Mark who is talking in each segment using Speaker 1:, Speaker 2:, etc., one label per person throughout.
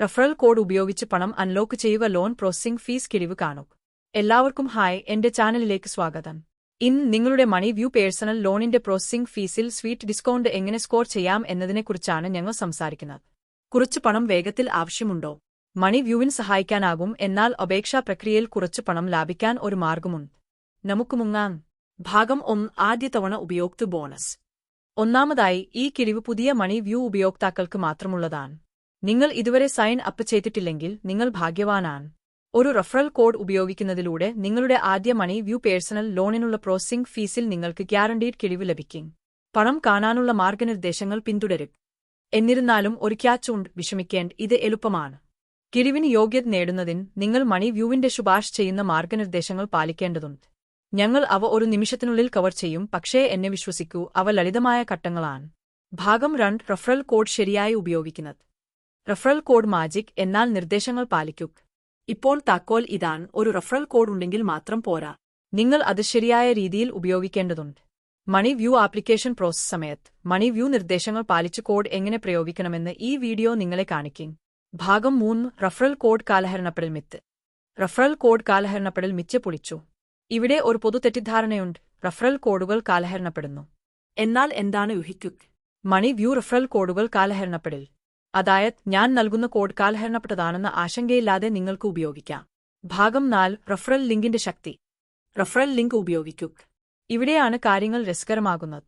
Speaker 1: Referral code ഉപയോഗിച്ച് പണം unlock ചെയ്യുക ലോൺ പ്രോസസ്സിംഗ് ഫീസ് കിഴിവ് കാണുക എല്ലാവർക്കും ഹായ് എന്റെ ചാനലിലേക്ക് സ്വാഗതം. ഇന്ന് നിങ്ങളുടെ മണി വ്യൂ പേഴ്സണൽ ലോണിന്റെ പ്രോസസ്സിംഗ് ഫീസിൽ സ്വീറ്റ് ഡിസ്കൗണ്ട് എങ്ങനെ സ്കോർ ചെയ്യാം എന്നതിനെക്കുറിച്ചാണ് ഞങ്ങൾ സംസാരിക്കുന്നത്. കുറച്ച് പണം വേഗത്തിൽ ആവശ്യമുണ്ടോ? മണി വ്യൂവിന് സഹായിക്കാനാകും എന്നാൽ അപേക്ഷാ പ്രക്രിയയിൽ കുറച്ച് പണം ലാഭിക്കാൻ ഒരു മാർഗമുണ്ട് നമുക്ക് മുങ്ങാം. ഭാഗം ഒന്ന് ആദ്യ തവണ ഉപയോക്തൃ ബോണസ് ഒന്നാമതായി ഈ കിഴിവ് പുതിയ മണി വ്യൂ ഉപയോക്താക്കൾക്ക് മാത്രമുള്ളതാണ്. നിങ്ങൾ ഇതുവരെ സൈൻ അപ്പ് ചെയ്തിട്ടില്ലെങ്കിൽ നിങ്ങൾ ഭാഗ്യവാനാണ്. ഒരു റഫറൽ കോഡ് ഉപയോഗിക്കുന്നതിലൂടെ നിങ്ങളുടെ ആദ്യ മണി വ്യൂ പേഴ്സണൽ ലോണിനുള്ള പ്രോസസിംഗ് ഫീസിൽ നിങ്ങൾക്ക് ഗ്യാരണ്ടീഡ് കിഴിവ് ലഭിക്കും. പണം കാണാനുള്ള മാർഗനിർദ്ദേശങ്ങൾ പിന്തുടരും. എന്നിരുന്നാലും ഒരു ക്യാച്ച് ഉണ്ട് വിഷമിക്കേണ്ട ഇത് എളുപ്പമാണ്. കിഴിവിന് യോഗ്യത നേടുന്നതിന് നിങ്ങൾ മണി വ്യൂവിന്റെ ശുപാർശ ചെയ്യുന്ന മാർഗനിർദ്ദേശങ്ങൾ പാലിക്കേണ്ടതുണ്ട്. ഞങ്ങൾ അവ ഒരു നിമിഷത്തിനുള്ളിൽ കവർ ചെയ്യും പക്ഷേ എന്നെ വിശ്വസിക്കൂ അവ ലളിതമായ ഘട്ടങ്ങളാണ്. ഭാഗം രണ്ട് റഫറൽ കോഡ് ശരിയായി ഉപയോഗിക്കുന്നത്. റഫറൽ കോഡ് മാജിക് എന്നാൽ നിർദ്ദേശങ്ങൾ പാലിക്കുക ഇപ്പോൾ താക്കോൽ ഇതാണ്. ഒരു റഫറൽ കോഡ് ഉണ്ടെങ്കിൽ മാത്രം പോരാ. നിങ്ങൾ അത് ശരിയായ രീതിയിൽ ഉപയോഗിക്കേണ്ടതുണ്ട്. മണി വ്യൂ ആപ്ലിക്കേഷൻ പ്രോസസ് സമയത്ത്. മണി വ്യൂ നിർദ്ദേശങ്ങൾ പാലിച്ച് കോഡ് എങ്ങനെ പ്രയോഗിക്കണമെന്ന് ഈ വീഡിയോ നിങ്ങളെ കാണിക്കും. ഭാഗം മൂന്ന്. റഫറൽ കോഡ് കാലഹരണപ്പെടൽ മിത്ത്. റഫറൽ കോഡ് കാലഹരണപ്പെടൽ മിച്ച് പൊളിച്ചു. ഇവിടെ ഒരു പൊതു തെറ്റിദ്ധാരണയുണ്ട്. റഫറൽ കോഡുകൾ കാലഹരണപ്പെടുന്നു. എന്നാൽ എന്താണ് ഊഹിക്കുക? മണി വ്യൂ റഫറൽ കോഡുകൾ കാലഹരണപ്പെടൽ. അതായത് ഞാൻ നൽകുന്ന കോഡ് കാലഹരണപ്പെട്ടതാണെന്ന ആശങ്കയില്ലാതെ നിങ്ങൾക്ക് ഉപയോഗിക്കാം. ഭാഗം നാല് റഫറൽ ലിങ്കിന്റെ ശക്തി. റഫറൽ ലിങ്ക് ഉപയോഗിക്കൂ. ഇവിടെയാണ് കാര്യങ്ങൾ രസകരമാകുന്നത്.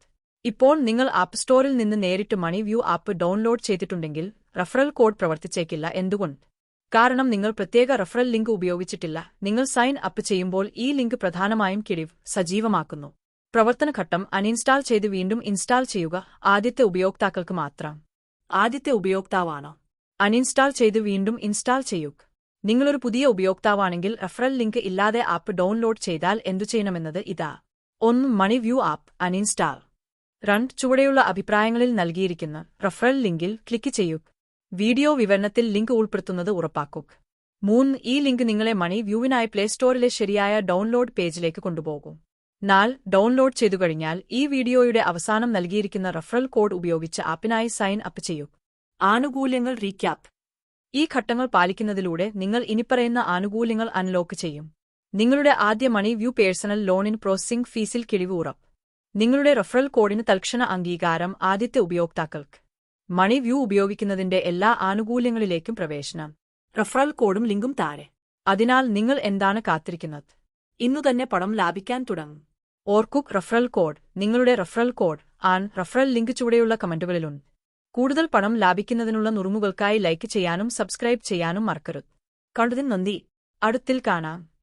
Speaker 1: ഇപ്പോൾ നിങ്ങൾ ആപ്പ് സ്റ്റോറിൽ നിന്ന് നേരിട്ട് മണി വ്യൂ ആപ്പ് ഡൗൺലോഡ് ചെയ്തിട്ടുണ്ടെങ്കിൽ റഫറൽ കോഡ് പ്രവർത്തിച്ചേക്കില്ല എന്തുകൊണ്ട്? കാരണം നിങ്ങൾ പ്രത്യേക റഫറൽ ലിങ്ക് ഉപയോഗിച്ചിട്ടില്ല. നിങ്ങൾ സൈൻ അപ്പ് ചെയ്യുമ്പോൾ ഈ ലിങ്ക് പ്രധാനമായും കിഴിവ് സജീവമാക്കുന്നു. പ്രവർത്തനഘട്ടം അൺഇൻസ്റ്റാൾ ചെയ്ത് വീണ്ടും ഇൻസ്റ്റാൾ ചെയ്യുക ആദ്യത്തെ ഉപയോക്താക്കൾക്ക് മാത്രം. ആദ്യത്തെ ഉപയോക്താവാണോ? അൺഇൻസ്റ്റാൾ ചെയ്ത് വീണ്ടും ഇൻസ്റ്റാൾ ചെയ്യുക നിങ്ങളൊരു പുതിയ ഉപയോക്താവാണെങ്കിൽ റഫറൽ ലിങ്ക് ഇല്ലാതെ ആപ്പ് ഡൗൺലോഡ് ചെയ്താൽ എന്തു ചെയ്യണമെന്നത് ഇതാ. ഒന്ന് മണി വ്യൂ ആപ്പ് അൺഇൻസ്റ്റാൾ. രണ്ട് ചുവടെയുള്ള അഭിപ്രായങ്ങളിൽ നൽകിയിരിക്കുന്ന റഫറൽ ലിങ്കിൽ ക്ലിക്ക് ചെയ്യുക വീഡിയോ വിവരണത്തിൽ ലിങ്ക് ഉൾപ്പെടുത്തുന്നത് ഉറപ്പാക്കുക മൂന്ന് ഈ ലിങ്ക് നിങ്ങളെ മണി വ്യൂവിനായി പ്ലേ സ്റ്റോറിലെ ശരിയായ ഡൗൺലോഡ് പേജിലേക്ക് കൊണ്ടുപോകും. നാല് ഡൗൺലോഡ് ചെയ്തു കഴിഞ്ഞാൽ ഈ വീഡിയോയുടെ അവസാനം നൽകിയിരിക്കുന്ന റഫറൽ കോഡ് ഉപയോഗിച്ച് ആപ്പിനായി സൈൻ അപ്പ് ചെയ്യൂ. ആനുകൂല്യങ്ങൾ റീക്യാപ്പ്. ഈ ഘട്ടങ്ങൾ പാലിക്കുന്നതിലൂടെ നിങ്ങൾ ഇനിപ്പറയുന്ന ആനുകൂല്യങ്ങൾ അൺലോക്ക് ചെയ്യും. നിങ്ങളുടെ ആദ്യ മണി വ്യൂ പേഴ്സണൽ ലോണിൻ പ്രോസസിംഗ് ഫീസിൽ കിഴിവ് ഉറപ്പ്. നിങ്ങളുടെ റഫറൽ കോഡിന് തൽക്ഷണ അംഗീകാരം ആദ്യത്തെ ഉപയോക്താക്കൾക്ക്. മണി വ്യൂ ഉപയോഗിക്കുന്നതിന്റെ എല്ലാ ആനുകൂല്യങ്ങളിലേക്കും പ്രവേശനം. റഫറൽ കോഡും ലിങ്കും താഴെ. അതിനാൽ നിങ്ങൾ എന്താണ് കാത്തിരിക്കുന്നത്? ഇന്നു തന്നെ പണം ലാഭിക്കാൻ തുടങ്ങും. ഓർക്കുക്ക് റഫറൽ കോഡ്. നിങ്ങളുടെ referral code and referral link ചുവടെയുള്ള കമന്റുകളിലുണ്ട്. കൂടുതൽ പണം ലാഭിക്കുന്നതിനുള്ള നുറുങ്ങുകൾക്കായി ലൈക്ക് ചെയ്യാനും സബ്സ്ക്രൈബ് ചെയ്യാനും മറക്കരുത്. കണ്ടതിന് നന്ദി. അടുത്തിൽ കാണാം.